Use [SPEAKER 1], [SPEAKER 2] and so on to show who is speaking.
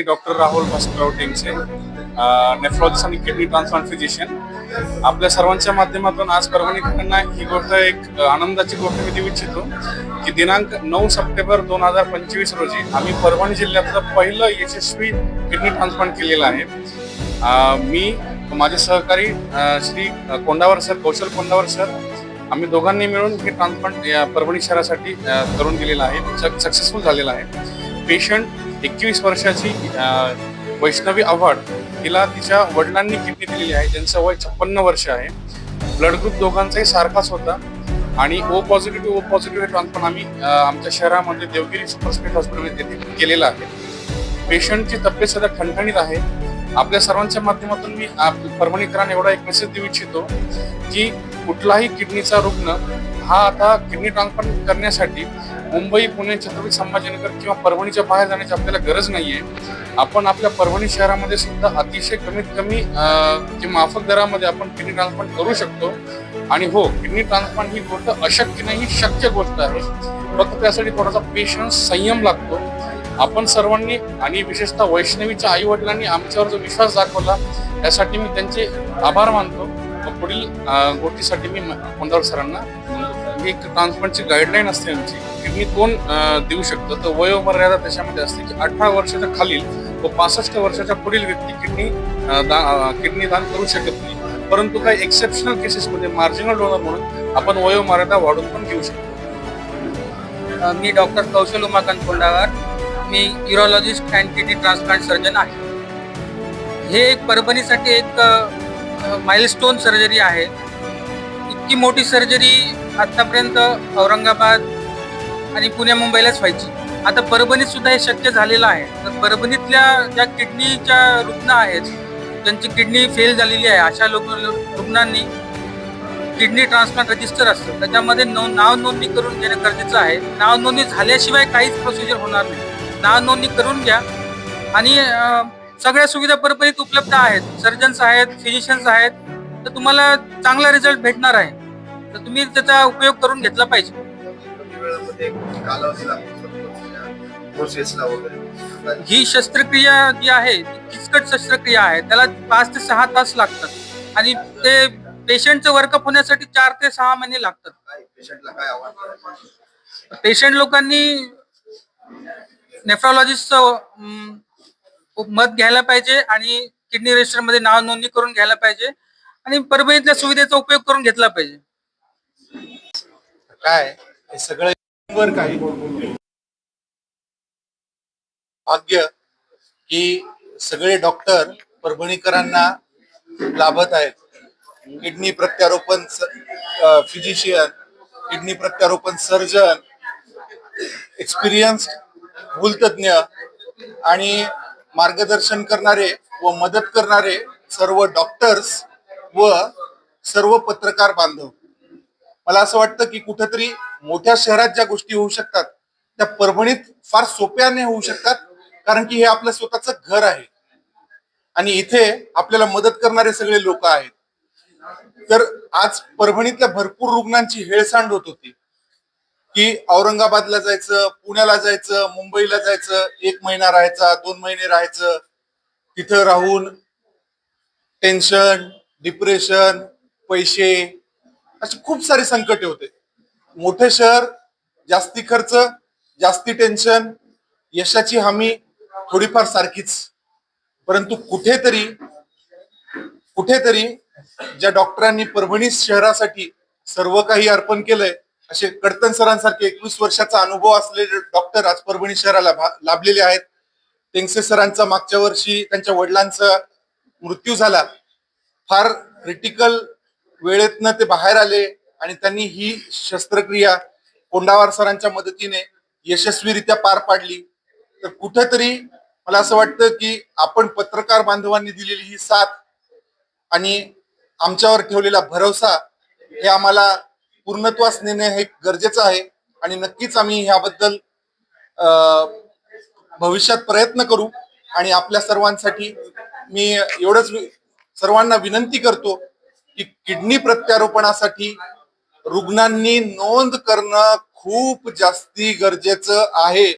[SPEAKER 1] मी doctor Rahul Bhaskarrao Tengse nephrologist आणि kidney transplant physician आपल्या सर्वांच्या माध्यमातून आज परभणीकडनं ही गोष्ट एक आनंदाची गोष्ट मी देऊ इच्छितो की दिनांक नऊ सप्टेंबर दोन हजार पंचवीस रोजी आम्ही परभणी जिल्ह्यातलं पहिलं यशस्वी किडनी ट्रान्सप्लांट केलेलं आहे. मी माझे सहकारी श्री कोंडावर सर कौशल कोंडावर सर आम्ही दोघांनी मिळून हे ट्रान्सप्लांट परभणी शहरासाठी करून दिलेलं आहे. सक्सेसफुल झालेलं आहे. पेशंट एकवीस वर्षाची वैष्णवी आव्हाड तिला तिच्या वडिलांनी किडनी दिलेली आहे. ज्यांचं वय छप्पन्न वर्ष आहे. ब्लड ग्रुप दोघांचाही सारखाच होता. आणि O positive O positive transfer आम्ही आमच्या शहरामध्ये देवगिरी सुपरस्पेट हॉस्पिटलमध्ये तेथे केलेलं आहे. पेशंटची तब्येत सध्या ठणठणीत आहे. आपल्या सर्वांच्या माध्यमातून मी परभणीकरांना एवढा एक मेसेज देऊ इच्छितो की कुठलाही किडनीचा रुग्ण हा आता किडनी ट्रान्सफर करण्यासाठी मुंबई पुणे छत्रपती संभाजीनगर किंवा परभणीच्या बाहेर जाण्याची आपल्याला गरज नाहीये. आपण आपल्या परभणी शहरामध्ये सुद्धा अतिशय कमीत कमी जे माफक दरामध्ये आपण किडनी ट्रान्सप्लांट करू शकतो. आणि हो किडनी ट्रान्सप्लांट ही गोष्ट अशक्य नाही ही शक्य गोष्ट आहे. फक्त त्यासाठी थोडासा पेशन्स संयम लागतो. आपण सर्वांनी आणि विशेषतः वैष्णवीच्या आई वडिलांनी आमच्यावर जो विश्वास दाखवला त्यासाठी मी त्यांचे आभार मानतो. पुढील गोष्टीसाठी मी कोंडावर सरांना एक ट्रान्सप्लांटची गाईडलाईन असते आमची किडनी कोण देऊ शकतं. तर वयोमर्यादा त्याच्यामध्ये असते की अठरा वर्षाच्या खालील व पासष्ट वर्षाच्या पुढील व्यक्ती किडनी दा- किडनी दान करू शकत नाही. परंतु काही एक्सेप्शनल केसेसमध्ये मार्जिनल डोनर म्हणून आपण वयोमर्यादा वाढून पण घेऊ शकतो.
[SPEAKER 2] मी doctor Kaushal Umakant Kondawar me urologist and kidney transplant surgeon आहे. हे एक परभणीसाठी एक माइलस्टोन सर्जरी आहे. इतकी मोठी सर्जरी आत्तापर्यंत औरंगाबाद आणि पुणे मुंबईलाच व्हायची. आता परभणीत सुद्धा हे शक्य झालेलं आहे. तर परभणीतल्या ज्या किडनीच्या रुग्ण आहेत ज्यांची किडनी फेल झालेली आहे अशा लोक रुग्णांनी किडनी ट्रान्सप्लांट रजिस्टर असतं. त्याच्यामध्ये नो नाव नोंदणी करून घेणं गरजेचं आहे. नाव नोंदणी झाल्याशिवाय काहीच प्रोसिजर होणार नाही. नाव नोंदणी करून घ्या. आणि सगळ्या सुविधा परभणीत उपलब्ध आहेत. सर्जन्स आहेत फिजिशियन्स आहेत. तर तुम्हाला चांगला रिझल्ट भेटणार आहे. तर तुम्ही त्याचा उपयोग करून घेतला पाहिजे.
[SPEAKER 3] कमी वेळामध्ये कालावधी लागतो प्रोसेसला वगैरे.
[SPEAKER 2] ही शस्त्रक्रिया जी आहे ती किचकट शस्त्रक्रिया आहे. त्याला पाच ते सहा तास लागतात. आणि ते पेशंटचं वर्कअप होण्यासाठी चार ते सहा महिने लागतात.
[SPEAKER 3] काय पेशंटला काय आव्हान करायचं?
[SPEAKER 2] पेशंट लोकांनी नेफ्रॉलॉजिस्टचं मत घ्यायला पाहिजे आणि किडनी रजिस्टरमध्ये नाव नोंदणी करून घ्यायला पाहिजे. आणि परभणीतल्या सुविधेचा उपयोग करून घेतला पाहिजे.
[SPEAKER 4] काय हे सगळं वर काही भाग्य की सगळे डॉक्टर परभणीकरांना लाभत आहेत. किडनी प्रत्यारोपण फिजिशियन किडनी प्रत्यारोपण सर्जन एक्सपिरियन्स भूलतज्ञ आणि मार्गदर्शन करणारे व मदत करणारे सर्व डॉक्टर्स व सर्व पत्रकार बांधव. मला असं वाटतं की कुठेतरी मोठ्या शहरात ज्या गोष्टी होऊ शकतात त्या परभणीत फार सोप्याने होऊ शकतात कारण की हे आपलं स्वतःचं घर आहे. आणि इथे आपल्याला मदत करणारे सगळे लोक आहेत. तर आज परभणीतल्या भरपूर रुग्णांची हेळसांड होत होती. की औरंगाबादला जायचं पुण्याला जायचं मुंबईला जायचं एक महिना राहायचा दोन महिने राहायचं तिथं राहून टेन्शन डिप्रेशन पैसे असे खूप सारे संकटे होते. मोठे शहर जास्ती खर्च जास्ती टेन्शन यशाची हमी थोडीफार सारखीच. परंतु कुठेतरी कुठेतरी ज्या डॉक्टरांनी परभणी शहरासाठी सर्व काही अर्पण केलंय असे कडतन सरांसारखे एकवीस वर्षाचा अनुभव असलेले डॉक्टर आज परभणी शहराला लाभलेले आहेत. टेंगसे सरांचा मागच्या वर्षी त्यांच्या वडिलांचा मृत्यू झाला. फार क्रिटिकल वेळेतनं ते बाहेर आले आणि त्यांनी ही शस्त्रक्रिया कोंडावार सरांच्या मदतीने यशस्वीरित्या पार पाडली. तर कुठेतरी मला असं वाटतं की आपण पत्रकार बांधवांनी दिलेली ही साथ आणि आमच्यावर ठेवलेला भरोसा हे आम्हाला पूर्णत्वास नेणे हे गरजेचं आहे आणि नक्कीच आम्ही ह्याबद्दल भविष्यात प्रयत्न करू आणि आपल्या सर्वांसाठी मी एवढंच सर्वांना विनंती करतो की किडनी प्रत्यारोपणासाठी रुग्णांनी नोंद करणं खूप जास्ती गरजेचं आहे.